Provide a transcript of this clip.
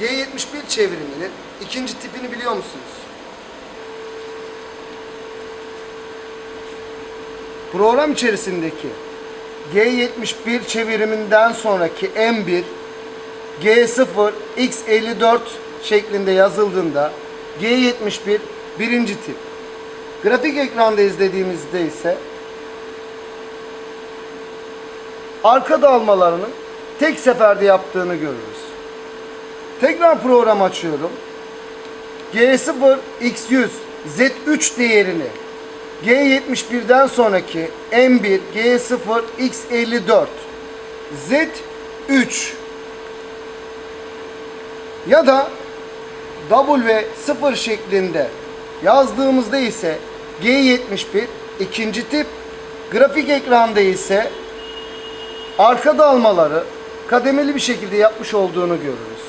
G71 çeviriminin ikinci tipini biliyor musunuz? Program içerisindeki G71 çeviriminden sonraki M1 G0 X54 şeklinde yazıldığında G71 birinci tip. Grafik ekranda izlediğimizde ise arka dalmalarının tek seferde yaptığını görürüz. Tekrar program açıyorum. G0 X100 Z3 değerini G71'den sonraki M1 G0 X54 Z3 ya da W0 şeklinde yazdığımızda ise G71 ikinci tip grafik ekranda ise arka dalmaları kademeli bir şekilde yapmış olduğunu görürüz.